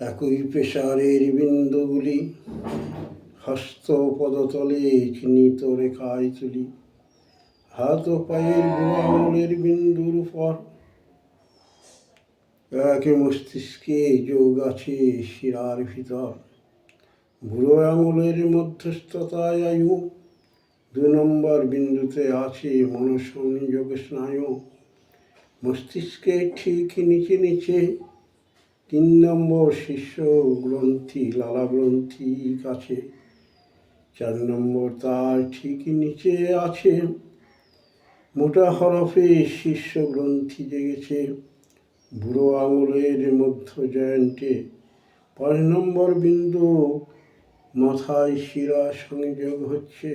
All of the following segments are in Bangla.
একই পেশারের বিন্দুগুলি হস্ত পদতলে চিহ্নিত রেখায় তুলি। হাত ও পায়ের বুড়ো বিন্দুর উপর। একে মস্তিষ্কে যোগ আছে শিরার ভিতর। বুড়ো আঙুলের মধ্যস্থতায় আয়ু। দু নম্বর বিন্দুতে আছে মনসংযোগ স্নায়ু। মস্তিষ্কের ঠিক নিচে নিচে তিন নম্বর শিষ্য গ্রন্থি, লালা গ্রন্থি কাছে। চার নম্বর তার ঠিক নিচে আছে। মোটা হরফে শীর্ষ গ্রন্থি জেগেছে। বুড়ো আঙুলের মধ্য জয়েন্টে পাঁচ নম্বর বিন্দু মাথায় শিরা সংযোগ হচ্ছে।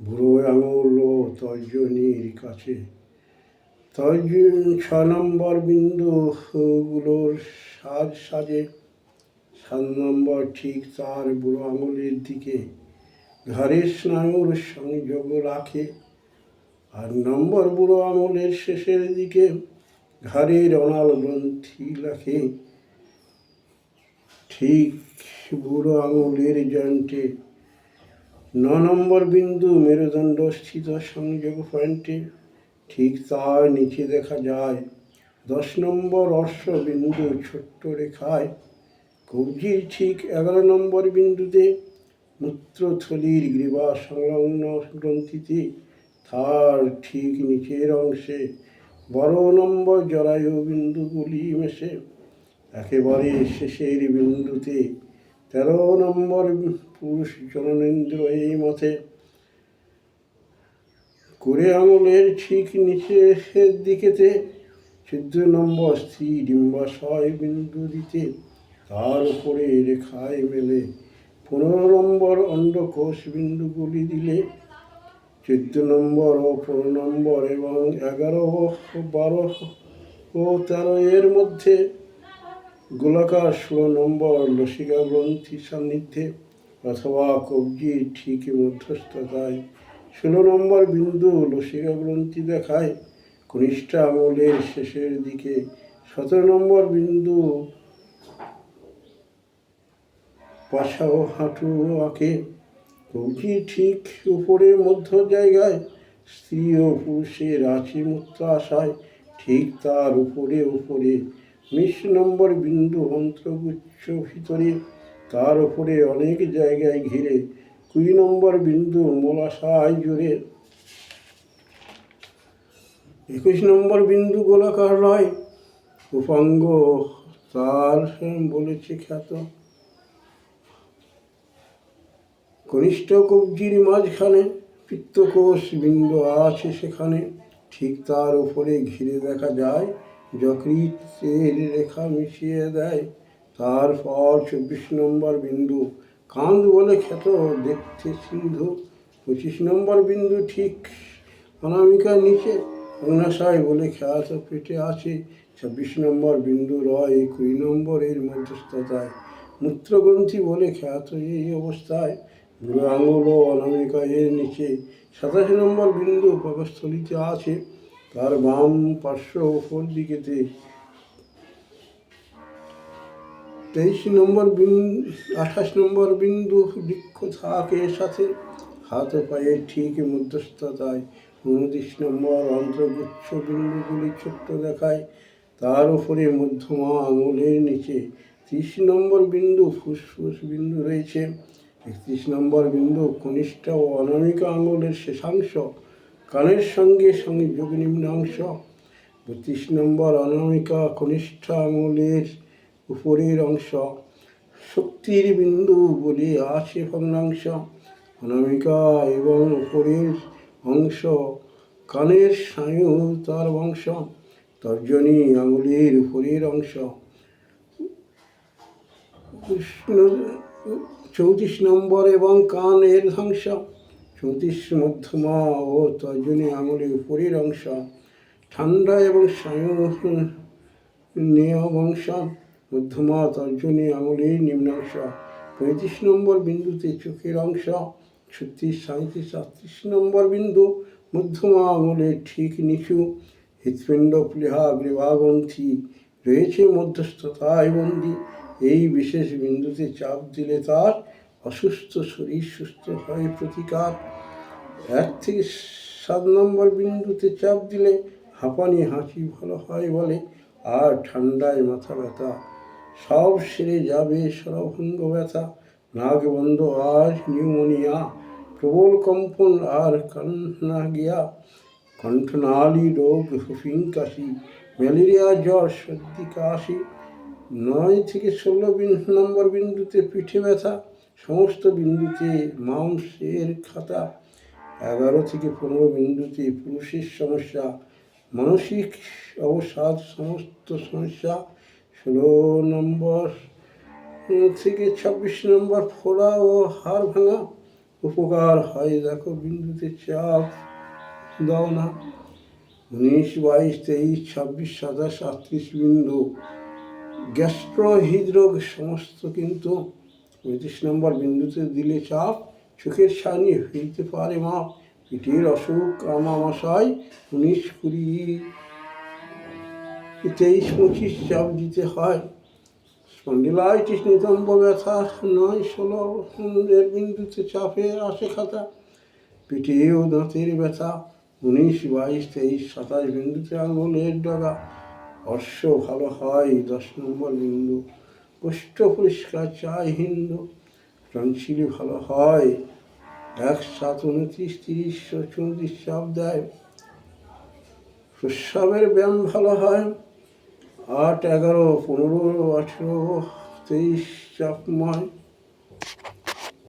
বুড়ো আঙুল ও তর্জনীর কাছে। তর্জন ছ নম্বর বিন্দুগুলোর সাজ সাজে, সাত নম্বর ঠিক তার বুড়ো আঙুলের দিকে ঘাড়ের স্নায়ুর সংযোগ রাখে, আর নম্বর বুড়ো আঙুলের শেষের দিকে ঘাড়ের অনাল গ্রন্থি রাখে। ঠিক বুড়ো আঙুলের জয়েন্টে ন নম্বর বিন্দু মেরুদণ্ড স্থিত সংযোগ পয়েন্টে ঠিক তার নিচে দেখা যায়। দশ নম্বর অশ্ব বিন্দু ছোট্ট রেখায়। কবজির ঠিক এগারো নম্বর বিন্দুতে মূত্রথলির গ্রীবা সংলগ্ন গ্রন্থিতে তার ঠিক নিচের অংশে বারো নম্বর জরায়ু বিন্দুগুলি মেশে। একেবারে শেষের বিন্দুতে তেরো নম্বর পুরুষ জননেন্দ্র এই মতে করে আঙুলের ঠিক নিচের দিকেতে চোদ্দ নম্বর স্ত্রী ডিম্বাশয় বিন্দু দিতে তার উপরে রেখায় মেলে পনেরো নম্বর অন্ডকোষ বিন্দুগুলি দিলে চোদ্দ নম্বর ও পনেরো নম্বর এবং এগারো বারো ও তেরো এর মধ্যে গোলাকার ষোলো নম্বর লসিকা গ্রন্থি সান্নিধ্যে অথবা কবজির ঠিক মধ্যস্থতায় ষোলো নম্বর বিন্দু লসিকা গ্রন্থি দেখায়, কনিষ্ঠ আঙুলের শেষের দিকে। সতেরো নম্বর বিন্দু পাশা ও হাঁটু আঁকে। কবজি ঠিক উপরে মধ্য জায়গায়, স্ত্রী ও পুরুষের আছে আশায় ঠিক তার উপরে উপরে। উনিশ নম্বর বিন্দু অন্তর্গুচ্ছ ভিতরে, তার উপরে অনেক জায়গায় ঘিরে কুড়ি নম্বর বিন্দু মোলাশায় জুড়ে। একুশ নম্বর বিন্দু গোলাকার নয়। উপাঙ্গ তার বলেছে খ্যাত। কনিষ্ঠ কবজির মাঝখানে পিত্তকোষ বিন্দু আছে সেখানে। ঠিক তার উপরে ঘিরে দেখা যায়, যকৃতের রেখা মিশিয়ে দেয়। তারপর চব্বিশ নম্বর বিন্দু কাঁধ বলে খ্যাত দেখতে সিন্ধু। পঁচিশ নম্বর বিন্দু ঠিক। অনামিকার নিচে, অগ্নাশয় বলে খ্যাত পেটে আছে। ছাব্বিশ নম্বর বিন্দু রয়, কুড়ি নম্বরের মধ্যস্থতায়। মূত্রগ্রন্থি বলে খ্যাত এই অবস্থায়। বুড়ো আঙুল ও অনামিকা এর নিচে সাতাশ নম্বর বিন্দু পাকস্থলিতে আছে। তার বাম পার্শ্ব উপর দিকেতে তেইশ নম্বর বিন্দু আঠাশ নম্বর বিন্দু বৃক্ষ থাকে সাথে। হাত ও পায়ের ঠিক মধ্যস্থতায় উনত্রিশ নম্বর অন্তর্গুচ্ছ বিন্দুগুলি ছোট্ট দেখায়। তার উপরে মধ্যমা আঙুলের নিচে ত্রিশ নম্বর বিন্দু ফুসফুস বিন্দু রয়েছে। একত্রিশ নম্বর বিন্দু কনিষ্ঠ ও অনামিকা আঙুলের শেষাংশ, কানের সঙ্গে সংযোগ নিম্নাংশ। বত্রিশ নম্বর অনামিকা কনিষ্ঠ আঙুলের উপরের অংশ। শক্তির বিন্দু বলে আছে ভগ্নাংশ। অনামিকা এবং উপরের অংশ। কানের স্নায়ু তার অংশ তর্জনী আঙুলের উপরের অংশ। চৌত্রিশ নম্বর এবং কানের ধ্বংস চৌত্রিশ মধ্যমা ও তর্জনী আঙুলের উপরের অংশ। ঠান্ডা এবং স্নায়ু নেয় অংশ। মধ্যমা তর্জনী আঙুলের নিম্নাংশ। পঁয়ত্রিশ নম্বর বিন্দুতে চোখের অংশ, ছত্রিশ সাঁত্রিশ আটত্রিশ নম্বর বিন্দু, মধ্যমা আঙুলের ঠিক নিচু। হৃৎপিণ্ড প্লেহা গ্রীবাগ্রন্থি রয়েছে মধ্যস্থতায় বন্দি এই বিশেষ বিন্দুতে চাপ দিলে তার অসুস্থ শরীর সুস্থ হয় প্রতিকার। এক থেকে সাত নম্বর বিন্দুতে চাপ দিলে হাঁপানি হাঁচি ভালো হয় বলে, আর ঠান্ডায় মাথা ব্যথা। সব সেরে যাবে সরভঙ্গ ব্যথা। নাক বন্ধ আজ নিউমোনিয়া, প্রবল কম্পন আর কান্না গিয়া। কণ্ঠনালী রোগ হুফিং কাশি, ম্যালেরিয়া জ্বর সর্দি কাশি। নয় থেকে ষোলো বিন- নম্বর বিন্দুতে পিঠে ব্যথা, সমস্ত বিন্দুতে মাংসের খাতা। এগারো থেকে পনেরো বিন্দুতে পুরুষের সমস্যা, মানসিক অবসাদ, সমস্ত সমস্যা। ষোলো নম্বর থেকে ছাব্বিশ নম্বর ফোড়া ও হাড় ভাঙা উপকার হয়। দেখো, বিন্দুতে চাপ দাও না। উনিশ, বাইশ, তেইশ, ছাব্বিশ, সাতাশ, আটত্রিশ বিন্দু। গ্যাস্ট্রো হৃদরোগ সমস্ত কিন্তু পঁয়ত্রিশ নম্বর বিন্দুতে দিলে চাপ চোখের সানি হইতে পারে মাপ পিঠের অসুখ আমাশয় উনিশ, কুড়ি তেইশ পঁচিশ চাপ দিতে হয় স্পন্ডিলাইটিস নিতম্ব ব্যথা, নয় ষোলো এর বিন্দুতে চাপের আসে খাতা পিঠে ও দাঁতের ব্যথা, উনিশ, বাইশ, তেইশ, সাতাশ বিন্দুতে আঙুলের ডগা, অশ্ব ভালো হয়, দশ নম্বর বিন্দু, কোষ্ঠ পরিষ্কার চাই হিন্দু টনসিলি ভালো হয়, এক সাত উনত্রিশ, তিরিশ, চৌত্রিশ চাপ দেয়, প্রস্রাবের ব্যায়াম ভালো হয় আট এগারো পনেরো আঠেরো তেইশ চাপময়